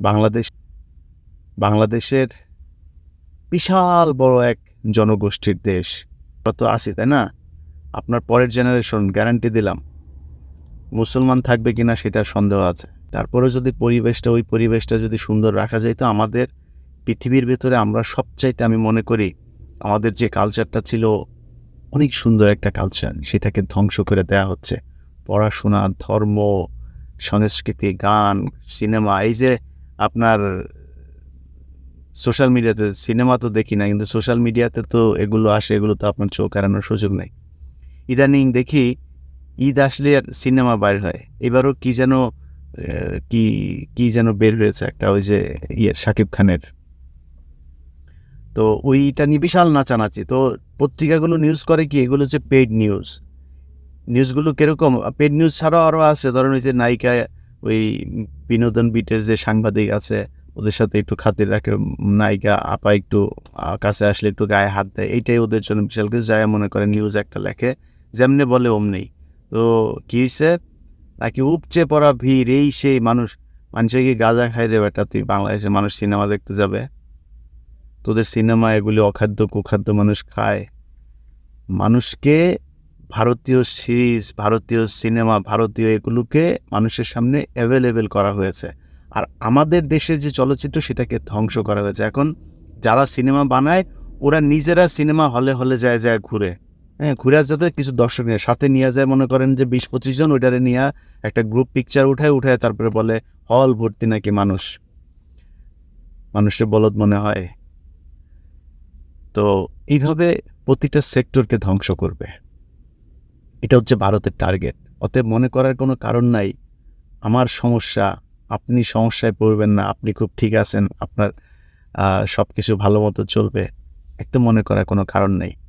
বাংলাদেশ, বাংলাদেশের বিশাল বড় এক জনগোষ্ঠীর দেশ। তো আছি, তাই না? আপনার পরের জেনারেশন গ্যারান্টি দিলাম। মুসলমান থাকবে কিনা সেটা সন্দেহ আছে। তারপরে যদি পরিবেশটা, ওই পরিবেশটা যদি সুন্দর রাখা যায়, তো আমাদের পৃথিবীর ভেতরে আমরা সবচাইতে আমি মনে করি, আমাদের যে কালচারটা ছিল, অনেক সুন্দর একটা কালচার সেটাকে ধ্বংস করে দেয়া হচ্ছে। পড়াশোনা, ধর্ম, সংস্কৃতি, গান, সিনেমা, এই যে আপনার সোশ্যাল মিডিয়াতে, সিনেমা তো দেখি না, কিন্তু সোশ্যাল মিডিয়াতে তো এগুলো আসে, এগুলো তো আপনার চোখ এড়ানোর সুযোগ নেই। ইদানিং দেখি ঈদ আসলে আর সিনেমা বাইর হয়। এবারও কি যেন কি কি যেন বের হয়েছে একটা ওই যে ইয়ে শাকিব খানের। তো ওইটা নিয়ে বিশাল নাচানাচি। তো পত্রিকাগুলো নিউজ করে কি? এগুলো হচ্ছে পেড নিউজ নিউজগুলো কীরকম? পেড নিউজ ছাড়াও আরও আছে, ধরেন ওই যে নায়িকা ওই বিনোদন বিটের যে সাংবাদিক আছে, ওদের সাথে একটু খাতির রাখে, নায়িকা, আপা একটু কাছে আসলে একটু গায়ে হাত দেয়, এইটাই ওদের জন্য বিশাল কিছু। যায় মনে করে নিউজ একটা লেখে, যেমনি বলে অমনি। তো কী হয়েছে নাকি উপচে পড়া ভিড়, এই সেই মানুষ, মানুষে কি গাঁজা খাই রে বেটা? তুই বাংলাদেশে মানুষ সিনেমা দেখতে যাবে? তোদের সিনেমা এগুলি অখাদ্য, কুখাদ্য মানুষ খায়। মানুষকে ভারতীয় সিরিজ, ভারতীয় সিনেমা, ভারতীয় এগুলোকে মানুষের সামনে অ্যাভেলেবেল করা হয়েছে। আর আমাদের দেশের যে চলচ্চিত্র সেটাকে ধ্বংস করা হয়েছে। এখন যারা সিনেমা বানায়, ওরা নিজেরা সিনেমা হলে হলে যায় যায় ঘুরে। হ্যাঁ ঘুরে যাতে কিছু দর্শক নিয়ে। সাথে নিয়ে যায়, মনে করেন যে বিশ পঁচিশ জন, ওইটারে নিয়ে একটা গ্রুপ পিকচার উঠায় উঠায় তারপরে বলে, হল ভর্তি নাকি মানুষ? মানুষের বলদ মনে হয়। তো এইভাবে প্রতিটা সেক্টরকে ধ্বংস করবে। এটা হচ্ছে ভারতের টার্গেট অতএব মনে করার কোনো কারণ নাই, আমার সমস্যা, আপনি সমস্যায় পড়বেন না, আপনি খুব ঠিক আছেন, আপনার সব কিছু ভালো মতো চলবে, একদম মনে করার কোনো কারণ নেই।